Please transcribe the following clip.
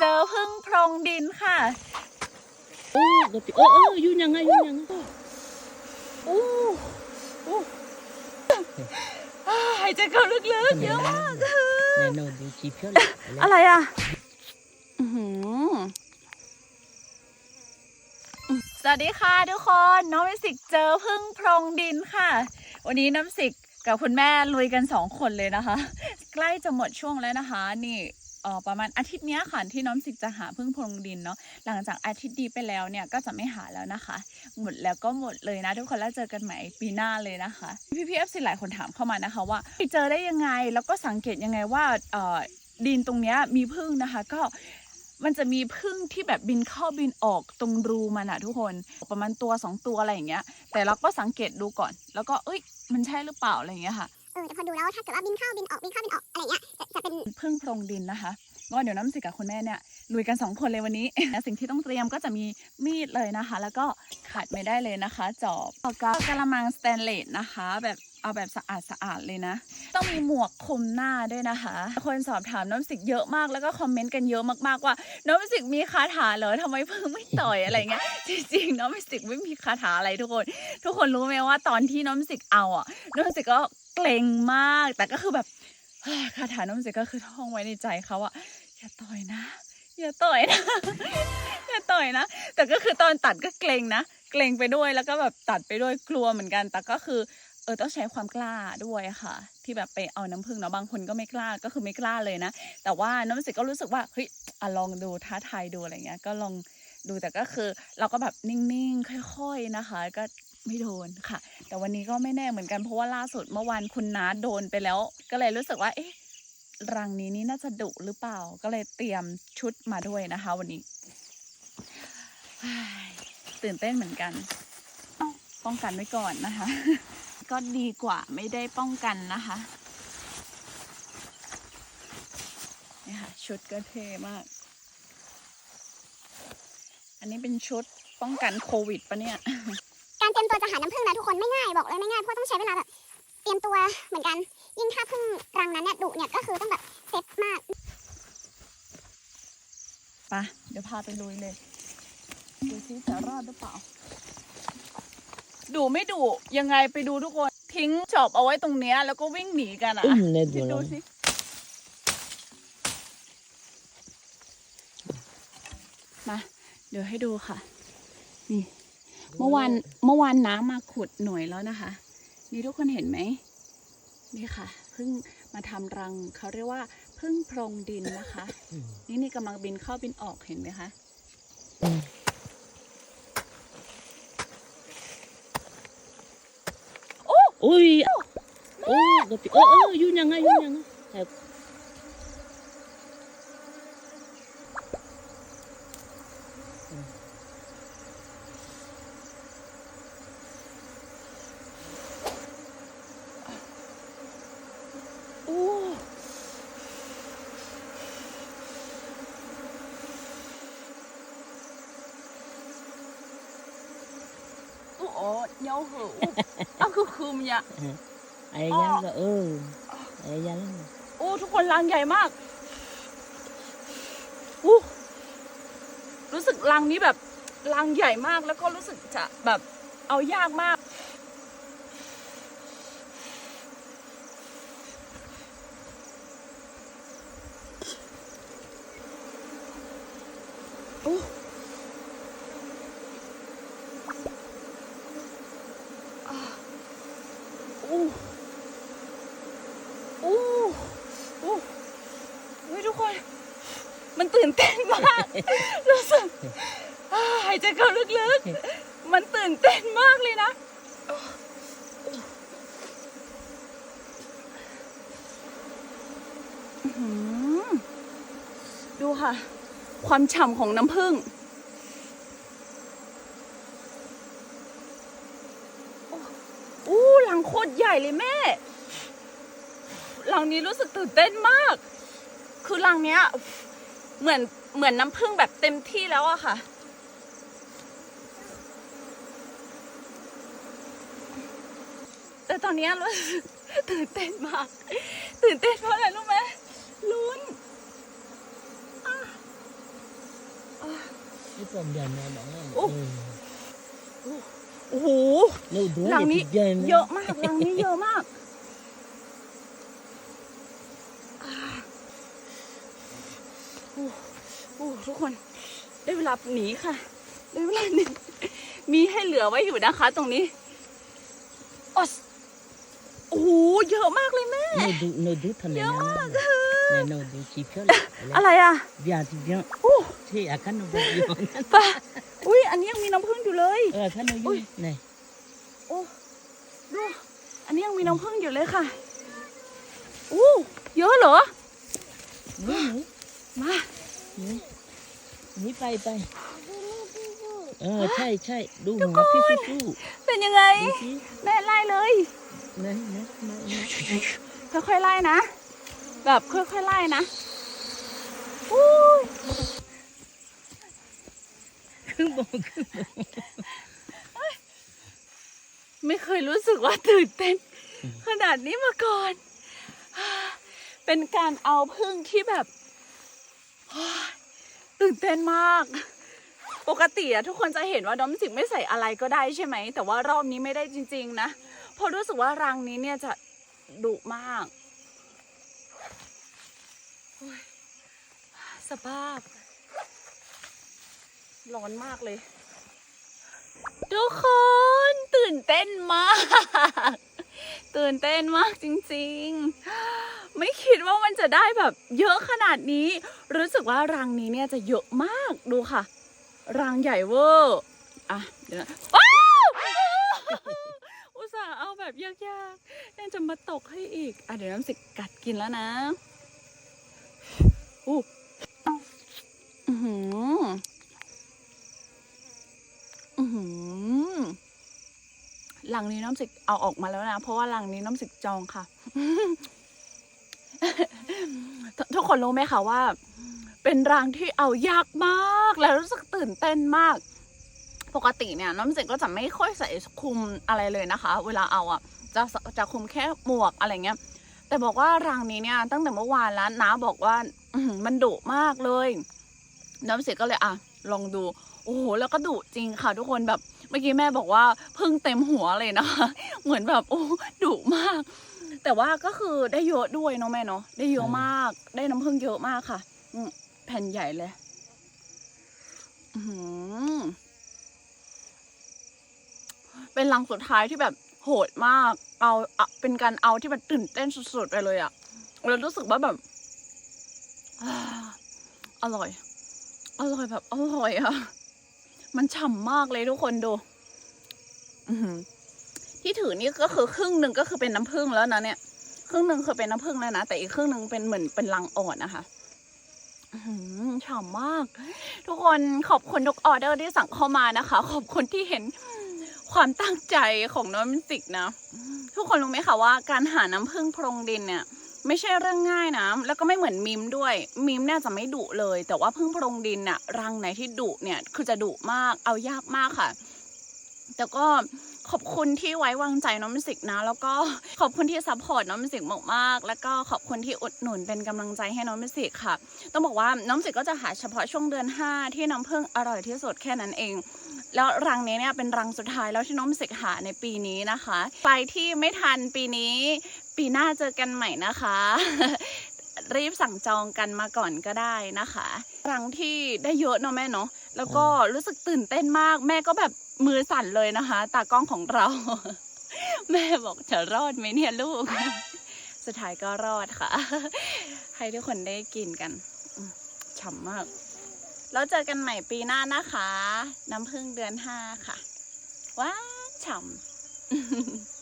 เจอพึ่งโพรงดินค่ะ โอ้กะปิเออเอออยู่ยังไงอยู่ยังไงอู้อู้อ่าหายใจเข้าลึกๆเยอะมากแน่นอนดูชีเพียวเลยอะไรอะอื้อหือสวัสดีค่ะทุกคนน้องมิวสิกเจอพึ่งโพรงดินค่ะ วันนี้น้ำสิกกับคุณแม่ลุยกันสองคนเลยนะคะ ใกล้จะหมดช่วงแล้วนะคะ นี่เอ่อ ประมาณอาทิตย์นี้ค่ะที่น้องสิกจะหาพึ่งพรงดินเนาะหลังจากอาทิตย์ดีไปแล้วเนี่ยก็จะไม่หาแล้วนะคะ หมดแล้วก็หมดเลยนะทุกคนแล้วเจอกันใหม่ปีหน้าเลยนะคะพี่พีเอฟซีหลายคนถามเข้ามานะคะว่าไปเจอได้ยังไงแล้วก็สังเกตยังไงว่าเออดินตรงเนี้ยมีพึ่งนะคะก็มันจะมีพึ่งที่แบบบินเข้าบินออกตรงรูมันอะทุกคนประมาณตัวสองตัวอะไรอย่างเงี้ย แต่เราก็สังเกตดูก่อน แล้วก็เอ้ยมันใช่หรือเปล่าอะไรอย่างเงี้ยค่ะ เออแต่พอดูแล้วถ้าเกิดว่าบินเข้าบินออกบินเข้าบินออกอะไรเงี้ยจะจะเป็นพึ่งโพรงดินนะคะก็เดี๋ยวน้ำสิกกับคุณแม่เนี่ยลุยกันสองคนเลยวันนี้ สิ่งที่ต้องเตรียมก็จะมีมีดเลยนะคะ แล้วก็ขาดไม่ได้เลยนะคะ จอบแล้วก็กระมังสแตนเลสนะคะ แบบเอาแบบสะอาดสะอาดเลยนะ ต้องมีหมวกคลุมหน้าด้วยนะคะ คนสอบถามน้ำสิกเยอะมากแล้วก็คอมเมนต์กันเยอะมากๆว่า น้ำสิกมีคาถาเหรอทำไมเพึ่งไม่ต่อยอะไรเงี้ยจริงๆน้ำสิกไม่มีคาถาอะไรทุกคน ทุกคนรู้ไหมว่าตอนที่น้ำสิกเอาอะน้ำสิกก็ เกรงมาก แต่ก็คือแบบคาถาน้ำสิกก็คือท่องไว้ในใจเขาว่าอย่าต่อยนะ อย่าต่อยนะ อย่าต่อยนะ แต่ก็คือตอนตัดก็เกรงนะ เกรงไปด้วยแล้วก็แบบตัดไปด้วยกลัวเหมือนกัน แต่ก็คือเออต้องใช้ความกล้าด้วยค่ะ ที่แบบไปเอาน้ำผึ้งเนาะบางคนก็ไม่กล้าก็คือไม่กล้าเลยนะ แต่ว่าน้ำสิกก็รู้สึกว่าเฮ้ยอะลองดูท้าทายดูอะไรเงี้ย ก็ลองดูแต่ก็คือเราก็แบบนิ่งๆ ค่อย ๆนะคะ ก็ ไม่โดนค่ะ แต่วันนี้ก็ไม่แน่เหมือนกันเพราะว่าล่าสุดเมื่อวานคุณน้าโดนไปแล้ว ก็เลยรู้สึกว่า เอ๊ะรังนี้นี่น่าจะดุหรือเปล่า ก็เลยเตรียมชุดมาด้วยนะคะ วันนี้ตื่นเต้นเหมือนกันป้องกันไว้ก่อนนะคะ ก็ดีกว่าไม่ได้ป้องกันนะคะนี่ค่ะชุดก็เท่มาก อันนี้เป็นชุดป้องกันโควิดปะเนี่ย การเตรียมตัวจะหาน้ำผึ้งนะทุกคนไม่ง่ายบอกเลยไม่ง่ายเพราะต้องใช้เวลาแบบเตรียมตัวเหมือนกัน ยิ่งถ้าผึ้งรังนั้นเนี่ยดุเนี่ยก็คือต้องแบบเซฟมากไปะเดี๋ยวพาไปลุยเลยดูซิจะรอดหรือเปล่าดูไม่ดูยังไงไปดูทุกคน ทิ้งจอบเอาไว้ตรงเนี้ยแล้วก็วิ่งหนีกันอะอุ้มเลยดูคิดแล้ดูวสิมาเดี๋ยวให้ดูค่ะ นี่ เมื่อวานเมื่อวานน้ำมาขุดหน่วยแล้วนะคะ นี่ทุกคนเห็นไหมนี่ค่ะเพิ่งมาทำรังเขาเรียกว่าเพึ่งโพรงดินนะคะ นี่นี่กำลังบินเข้าบินออกเห็นไหมคะโอุ้ยโอ้กะปิเออเอออยู่ยังไงอยู่ยังไง โอ้โหเหนียวเหอะอ้าวคือคืมเนี่ยไอ้ยังก็เออไอ้ยังโอ้ทุกคนรังใหญ่มากอู้รู้สึกรังนี้แบบรังใหญ่มากแล้วก็รู้สึกจะแบบเอายากมาก โอ้โอ้โอ้เฮ้ยทุกคน มันตื่นเต้นมาก รู้สึกหายใจเข้าลึกๆ มันตื่นเต้นมากเลยนะอือหือดูค่ะ ความฉ่ำของน้ำผึ้งโอ้อู้หลังโคตรให ญ่เลยแม่ หลังนี้รู้สึกตื่นเต้นมาก คือหลังเนี้ย เหมือนเหมือนน้ำผึ้งแบบเต็มที่แล้วอะค่ะ แต่ตอนเนี้ยรู้สึกตื่นเต้นมาก ตื่นเต้นเพราะอะไรรู้ไหมลุ้นอะ cái con đàn này nó Ồ. ừ. โอ้โห lâu đó Lăng thì ní- thịt dê เยอะมากรังนี้เยอะมากอ่าโอ้โอ้ทุกคนได้เวลาหนีค่ะ ได้เวลาหนีมีให้เหลือไว้อยู่นะคะ ตรงนี้โอ๊ยโอ้โหเยอะมากเลยแม่ nó đủ nó đủ thằng này Nhớ nó quá này nó đủ chỉ phiếu lại อะไรอะ Viens thì viens โอ้ thế à khăn nó đủ viens ปะอุ้ยอันนี้ยังมีน้ำผึ้งอยู่เลย ờ khăn nó Ui. vui này โอ้ดูอันนี้ยังมีน้ำผึ้งอยู่เลยค่ะอู้เยอะเหรอ nữa nữa มา nữa nữa bay bay ờ chạy chạy đủ hả phi phi phi เป็นยังไง đi chứ แม่ไล่เลย này này này này ค่อยๆไล่นะ แบบค่อยๆไล่นะอู้ ย cứ bộ cứ ไม่เคยรู้สึกว่าตื่นเต้น ขนาดนี้มาก่อน เป็นการเอาพึ่งที่แบบตื่นเต้นมาก ปกติอะทุกคนจะเห็นว่าน้อมสิกไม่ใส่อะไรก็ได้ใช่ไหม แต่ว่ารอบนี้ไม่ได้จริง ๆ นะเพราะรู้สึกว่ารังนี้เนี่ยจะดุมากสภาพ ร้อนมากเลย ทุกคนตื่นเต้นมาก ตื่นเต้นมากจริงๆ ไม่คิดว่ามันจะได้แบบ เยอะขนาดนี้ รู้สึกว่ารังนี้เนี่ยจะเยอะมากดูค่ะ รังใหญ่เวอร์อะเดี๋ยวนะอ,อุตส่าห์เอาแบบยากๆยังจะมาตกให้อีก อะเดี๋ยวน้ำสิกัดกินแล้วนะอู้อือหือ หลังนี้น้ำสิกเอาออกมาแล้วนะ เพราะว่าหลังนี้น้ำสิกจองค่ะทุทุกคนรู้ไหมคะว่า เป็นรังที่เอายากมาก แล้วรู้สึกตื่นเต้นมาก ปกติเนี่ย น้ำสิกก็จะไม่ค่อยใส่คุมอะไรเลยนะคะ เวลาเอาอะ จะจะคุมแค่หมวกอะไรเงี้ย แต่บอกว่ารังนี้เนี่ย ตั้งแต่เมื่อวานแล้วน้าบอกว่ามันดุมากเลย น้ำสิกก็เลยอะ ลองดู โอ้โห แล้วก็ดุจริงค่ะทุกคนแบบ เมื่อกี้แม่บอกว่าพึ่งเต็มหัวเลยนะคะเหมือนแบบโอ้ดุมาก แต่ว่าก็คือได้เยอะด้วยเนาะแม่เนาะ ได้เยอะมาก ได้น้ำผึ้งเยอะมากค่ะอืมแผ่นใหญ่เลยอืเป็นรังสุดท้ายที่แบบโหดมาก เอาเป็นการเอาที่มันตื่นเต้นสุดๆไปเลยอะแล้วรู้สึกว่าแบบอร่อย อร่อยแบบอร่อยอะมันฉ่ำมากเลยทุกคนดูที่ถือนี่ก็คือครึ่งหนึ่งก็คือเป็นน้ำผึ้งแล้วนะเนี่ยครึ่งหนึ่งคือเป็นน้ำผึ้งแล้วนะแต่อีกครึ่งหนึ่งเป็นเหมือนเป็นรังอ่อนนะคะฉ่ำมาก ทุกคนขอบคุณทุกออเดอร์ที่สั่งเข้ามานะคะ ขอบคุณที่เห็นความตั้งใจของน้องมิสิกนะ ทุกคนรู้ไหมคะว่าการหาน้ำผึ้งโพรงดินเนี่ย ไม่ใช่เรื่องง่ายนะ แล้วก็ไม่เหมือนมิมด้วย มิมเนี่ยจะไม่ดุเลย แต่ว่าพึ่งโพรงดินน่ะรังไหนที่ดุเนี่ย คือจะดุมาก เอายากมากค่ะ แต่ก็ขอบคุณที่ไว้วางใจน้องมิสิกนะ แล้วก็ขอบคุณที่ซัพพอร์ตน้องมิสิกมากๆ แล้วก็ขอบคุณที่อุดหนุนเป็นกำลังใจให้น้องมิสิกค่ะ ต้องบอกว่าน้องมิสิกก็จะหาเฉพาะช่วงเดือน 5 ที่น้ำผึ้งอร่อยที่สุดแค่นั้นเอง แล้วรังนี้เนี่ยเป็นรังสุดท้ายแล้วที่น้องมิวสิกหาในปีนี้นะคะใครที่ไม่ทันปีนี้ ปีหน้าเจอกันใหม่นะคะ รีบสั่งจองกันมาก่อนก็ได้นะคะ รังที่ได้เยอะเนาะแม่เนาะแล้วก็รู้สึกตื่นเต้นมาก แม่ก็แบบมือสั่นเลยนะคะ ตากล้องของเรา แม่บอกจะรอดไหมเนี่ยลูก สุดท้ายก็รอดค่ะ ให้ทุกคนได้กินกันอืมฉ่ำมาก แล้วเจอกันใหม่ปีหน้านะคะ น้ำพึ่งเดือนห้าค่ะ ว้าฉ่ำ